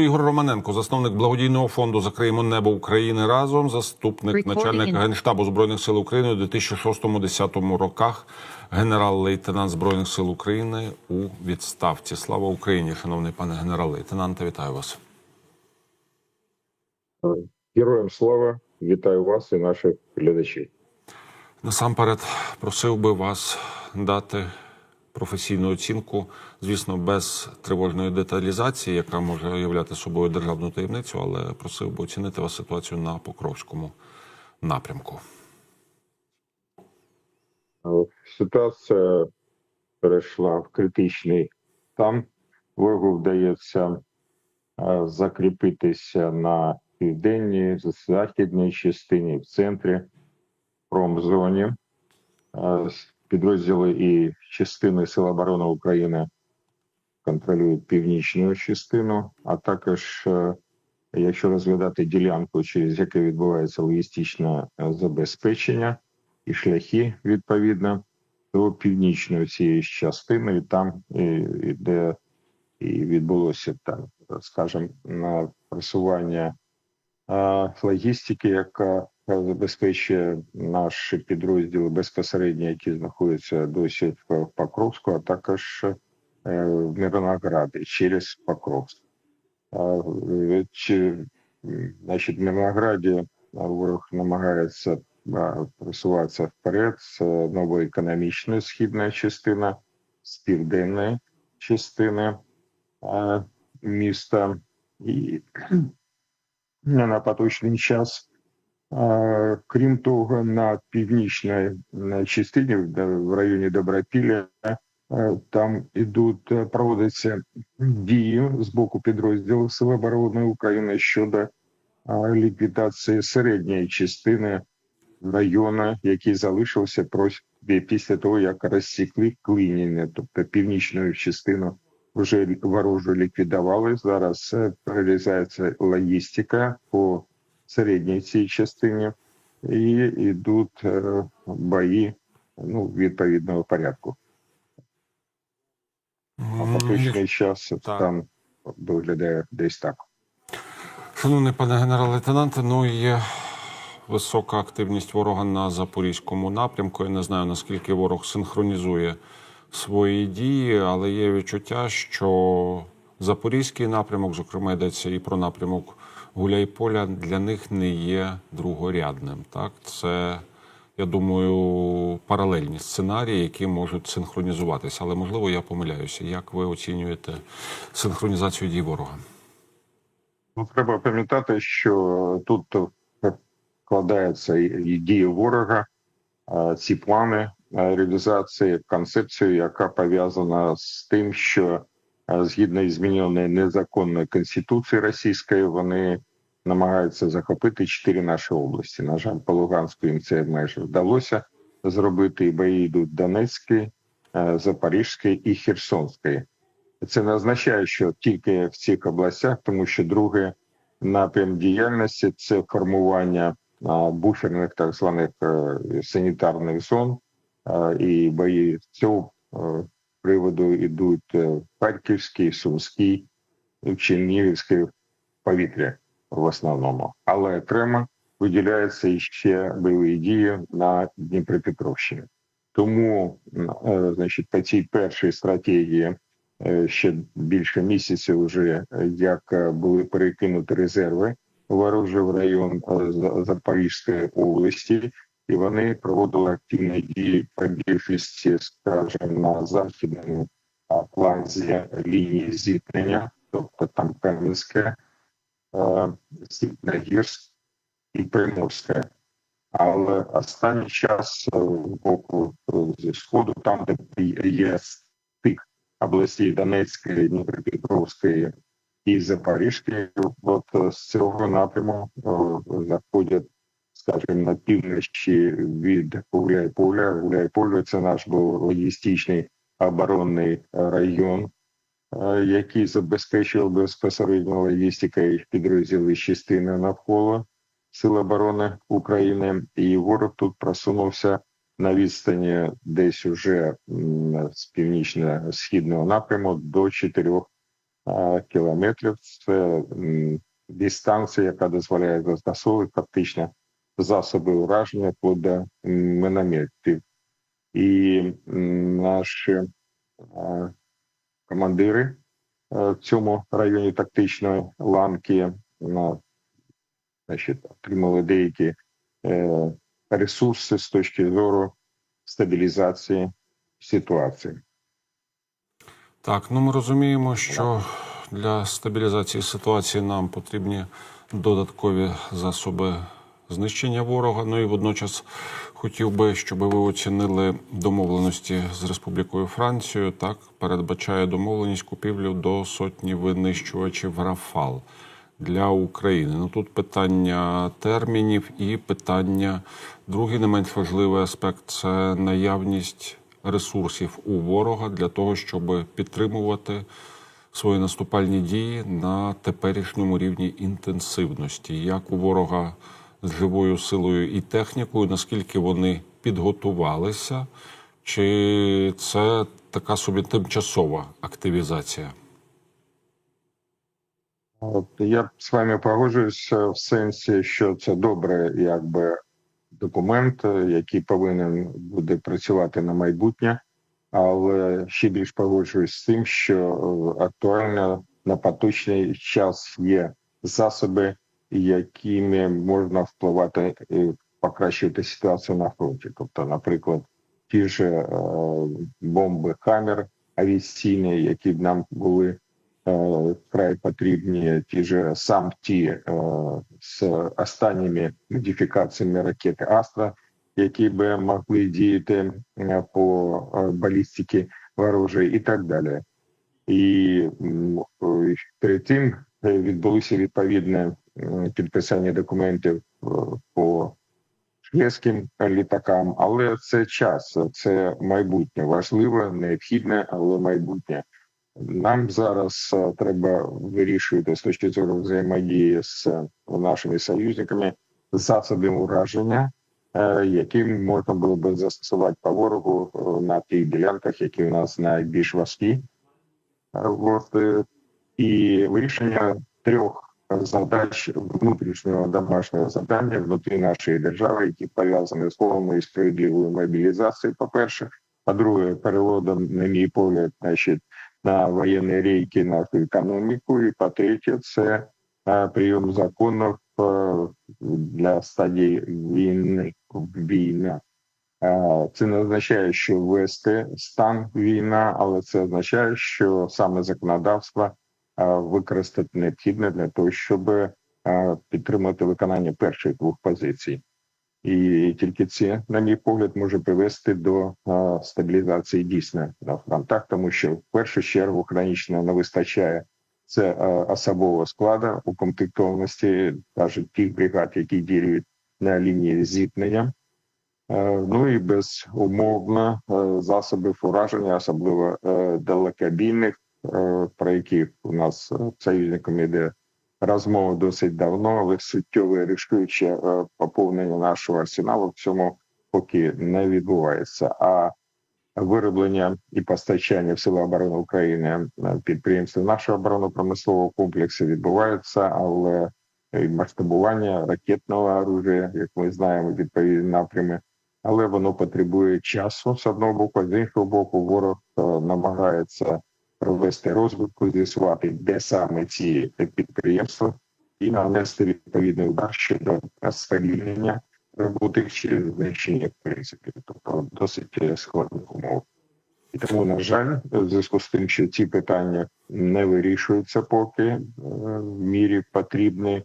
Ігор Романенко, засновник благодійного фонду Закриємо небо України разом, заступник Recording начальника Генштабу збройних сил України у 2006-2010 роках, генерал-лейтенант збройних сил України у відставці. Слава Україні, шановний пане генерал-лейтенанте, вітаю вас. Героям слава, вітаю вас і наших глядачів. Насамперед просив би вас дати професійну оцінку, звісно, без тривожної деталізації, яка може являти собою державну таємницю, але просив би оцінити вас ситуацію на Покровському напрямку. Е, Ситуація перейшла в критичний стан. Ворогу вдається е, закріпитися на південній, західній частині, в центрі, промзоні. Е, Підрозділи і частини Сил оборони України контролюють північну частину, а також, е, якщо розглядати ділянку, через яку відбувається логістичне е, забезпечення і шляхи відповідно до північної цієї частини, і там і де і відбулося там, скажімо, на просування е, логістики, яка е, забезпечує наші підрозділи безпосередньо, які знаходяться досі в Покровську, а також е, в Мирнограді через Покровськ. Е, значить, в Мирнограді е, ворог намагається е, просуватися вперед з нової економічної східної частини, з південної частини е, міста. І на поточний час. Крім того, на північній частині, в районі Добропілля, е, там ідуть, е, проводяться дії з боку підрозділів Сил оборони України щодо ліквідації середньої частини району, який залишився після того, як розсікли клиніння, тобто північну частину вже ворожу ліквідували. Зараз е, реалізується логістика по середній цій частині, і йдуть е, бої ну, відповідного порядку. А поточний час стан виглядає десь так. Шановний пане генерал-лейтенанте, ну є висока активність ворога на запорізькому напрямку. Я не знаю наскільки ворог синхронізує свої дії, але є відчуття, що запорізький напрямок, зокрема, йдеться і про напрямок Гуляйполя, для них не є другорядним. Так, це я думаю, паралельні сценарії, які можуть синхронізуватися. Але можливо я помиляюся. Як ви оцінюєте синхронізацію дій ворога? Ну, треба пам'ятати, що тут вкладається і дії ворога, ці плани реалізації концепцію, яка пов'язана з тим, що згідно із зміненої незаконної конституції російської, вони намагаються захопити чотири наші області. На жаль, по Луганську їм це майже вдалося зробити. І бої йдуть Донецький, е, Запорізький і Херсонський. Це не означає, що тільки в цих областях, тому що другий напрям діяльності це формування буферних так званих е, санітарних зон, е, і бої з цього е, приводу йдуть е, в і в Чернігівській повітря в основному. Але окремо виділяються іще бойові дії на Дніпропетровщині. Тому, е, значить, по цій першій стратегії е, ще більше місяців вже е, як були перекинуті резерви ворожі в район Запорізької області, і вони проводили активні дії по більшості, скажімо, на західному фланзі лінії зіткнення, тобто там Кам'янське, Степногірськ і Приморське. Але останній час з боку е, зі сходу, там де є стик областей Донецької, Дніпропетровської і Запорізької, от з цього напряму заходять, скажімо, на півночі від Гуляйполя. Гуляйполе – це наш був логістичний оборонний район, який забезпечував безпосередньо логістикою підрозділи з частини навколо Сил оборони України, і ворог тут просунувся на відстані десь уже з північно-східного напряму до 4 е, кілометрів. Це дистанція, яка дозволяє застосовувати фактично засоби ураження до м, мінометів. І наші е, командири е, в цьому районі тактичної ланки на, значить, отримали деякі е, ресурси з точки зору стабілізації ситуації. Так, ну ми розуміємо, що для стабілізації ситуації нам потрібні додаткові засоби знищення ворога. Ну і водночас хотів би, щоб ви оцінили домовленості з Республікою Францією. Так передбачає домовленість купівлю до сотні винищувачів Рафал для України. Ну тут питання термінів і питання, другий не менш важливий аспект це наявність ресурсів у ворога для того, щоб підтримувати свої наступальні дії на теперішньому рівні інтенсивності, як у ворога з живою силою і технікою, наскільки вони підготувалися, чи це така собі тимчасова активізація? От я з вами погоджуюсь е, в сенсі, що це добре, якби документ, який повинен буде працювати на майбутнє, але ще більш погоджуюсь з тим, що е, актуально на поточний час є засоби, якими можна впливати і покращувати ситуацію на фронті. Тобто, наприклад, ті ж е, бомби Хаммер авіаційні, які б нам були е, вкрай потрібні, ті ж сам ті е, з останніми модифікаціями ракети Астра, які би могли діяти е, по е, балістиці ворожої і так далі. І перед тим відбулося відповідне підписання документів е, по шведським літакам, але це час, це майбутнє важливе, необхідне, але майбутнє. Нам зараз е, треба вирішувати з точки зору взаємодії з е, нашими союзниками засоби ураження, е, які можна було би застосувати по ворогу е, на тих ділянках, які у нас найбільш важкі. Е, От, е, і вирішення трьох задач внутрішнього домашнього завдання внутрі нашої держави, які пов'язані з повною справедливою мобілізацією, по-перше, по-друге, переводом, на мій погляд, значить, на воєнні рейки нашу економіку, і по-третє, це е, прийом законів для стадії війни. Війна. Це не означає, що ввести стан війна, але це означає, що саме законодавство використати необхідне для того, щоб підтримати виконання перших двох позицій. І тільки це, на мій погляд, може привести до стабілізації дійсно на фронтах, тому що в першу чергу хронічно не вистачає це особового складу укомплектованості, навіть тих бригад, які діють на лінії зіткнення. Е, Ну і безумовно е, засобів ураження, особливо е, далекобійних, про яких у нас е, союзниками йде розмова досить давно, але суттєве рішуче е, поповнення нашого арсеналу в цьому поки не відбувається. А вироблення і постачання в Сили оборони України е, підприємств нашого оборонно-промислового комплексу відбувається, але масштабування ракетного оружия, як ми знаємо, відповідні напрями, але воно потребує часу з одного боку, з іншого боку, ворог е, намагається провести розвитку, з'ясувати, де саме ці підприємства, і нанести відповідний удар щодо сповільнення роботи чи знищення в тобто досить е, складних умов. І тому, на жаль, в зв'язку з тим, що ці питання не вирішуються поки е, в мірі потрібні,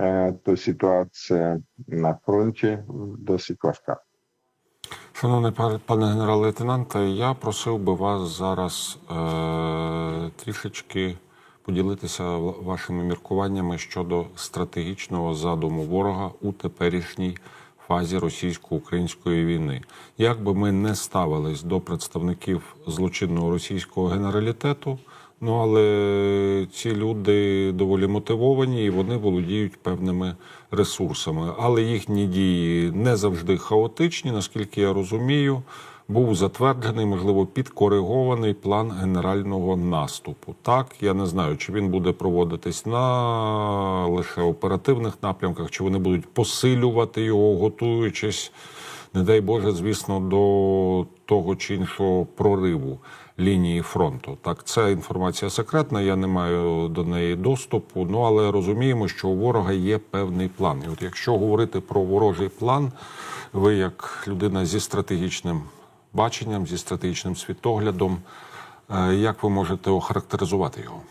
е, то ситуація на фронті досить важка. Шановний пане- генерал-лейтенанте, я просив би вас зараз е, трішечки поділитися вашими міркуваннями щодо стратегічного задуму ворога у теперішній фазі російсько-української війни. Як би ми не ставились до представників злочинного російського генералітету, ну але ці люди доволі мотивовані і вони володіють певними ресурсами. Але їхні дії не завжди хаотичні, наскільки я розумію. був затверджений, можливо, підкоригований план генерального наступу. Так, я не знаю, чи він буде проводитись на лише оперативних напрямках, чи вони будуть посилювати його, готуючись, не дай Боже, звісно, до того чи іншого прориву лінії фронту. Так, це інформація секретна, я не маю до неї доступу. Ну але розуміємо, що у ворога є певний план. І от якщо говорити про ворожий план, ви як людина зі стратегічним баченням, зі стратегічним світоглядом, е, як ви можете охарактеризувати його?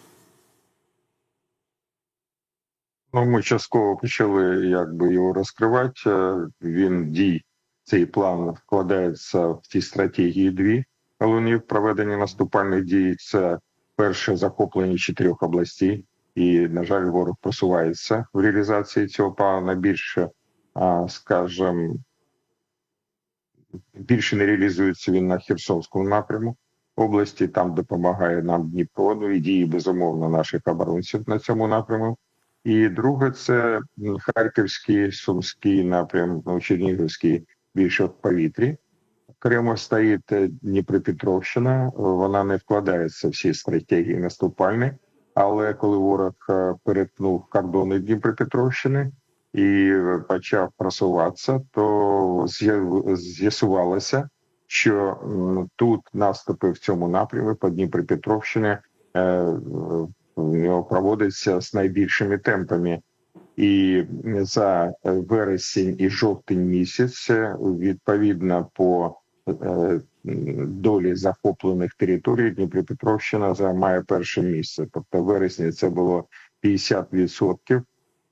Ну, ми частково почали якби його розкривати. Е, Він дій, цей план вкладається в ті стратегії дві головні в проведенні наступальних дій. Це перше захоплення чотирьох областей, і на жаль, ворог просувається в реалізації цього плану більше, скажем, більше не реалізується він на Херсонському напряму області. Там допомагає нам Дніпро. Ну і дії безумовно наших оборонців на цьому напряму. І друге, це Харківський, Сумський напрям, ну, Чернігівський більше в повітрі. Окремо стоїть е, Дніпропетровщина. Вона не вкладається в всі стратегії наступальні, але коли ворог е, перетнув кордони Дніпропетровщини і е, почав просуватися, то з'ясувалося, що тут наступи в цьому напрямі по Дніпропетровщині проводиться з найбільшими темпами. І за вересень і жовтень місяць відповідно по долі захоплених територій Дніпропетровщина займає перше місце. Тобто в вересні це було 50%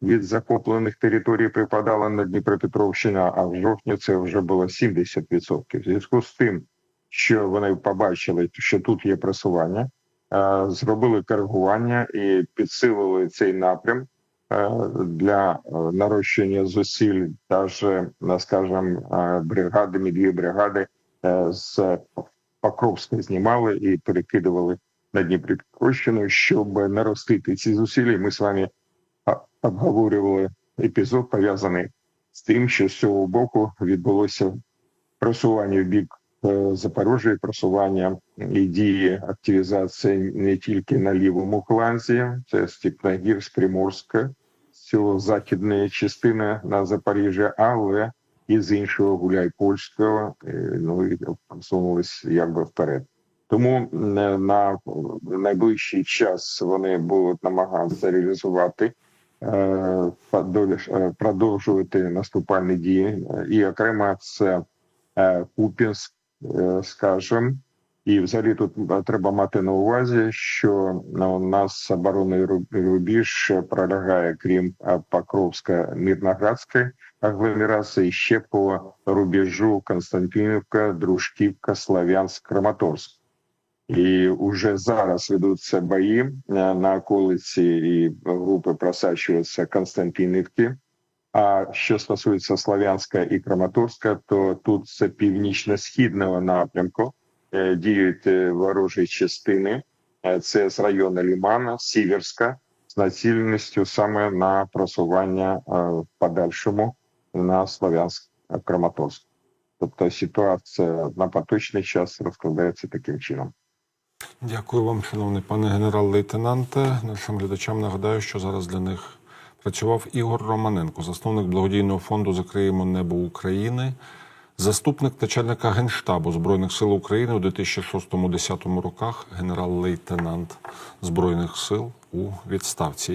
від захоплених територій припадало на Дніпропетровщину, а в жовтні це вже було 70%. В зв'язку з тим, що вони побачили, що тут є просування, е, зробили коригування і підсилили цей напрям е, для е, нарощення зусиль, даже, е, скажем, е, бригадами, дві бригади е, з Покровська знімали і перекидували на Дніпропетровщину, щоб наростити ці зусилля. Ми з вами обговорювали епізод, пов'язаний з тим, що з цього боку відбулося просування в бік е, Запоріжжя, і просування і дії активізації не тільки на лівому фланзі, це Степногірськ, Приморська, цього західної частини на Запоріжжя, але і з іншого гуляй польського. ну і просунулись якби вперед. Тому е, на найближчий час вони будуть намагатися реалізувати е, е, продовжувати наступальні дії, Е, і окремо це Купінськ, е, скажем. І взагалі тут е, треба мати на увазі, що ну, у нас оборонний рубіж пролягає крім е, Покровська Мирноградської агломерації ще по рубежу Константинівка, Дружківка, Слов'янськ, Краматорськ. І вже зараз ведуться бої е, на околиці і групи просачуються Константинівки. А що стосується Слов'янська і Краматорська, то тут це північно-східного напрямку діють е, ворожі частини. Е, Це з району Лімана, Сіверська, з націленістю саме на просування е, в подальшому на Слов'янськ е, Краматорськ. Тобто ситуація на поточний час розкладається таким чином. Дякую вам, шановний пане генерал-лейтенанте. Нашим глядачам нагадаю, що зараз для них працював Ігор Романенко, засновник благодійного фонду Закриємо небо України, заступник начальника генштабу збройних сил України у 2006-2010 роках, генерал-лейтенант збройних сил у відставці.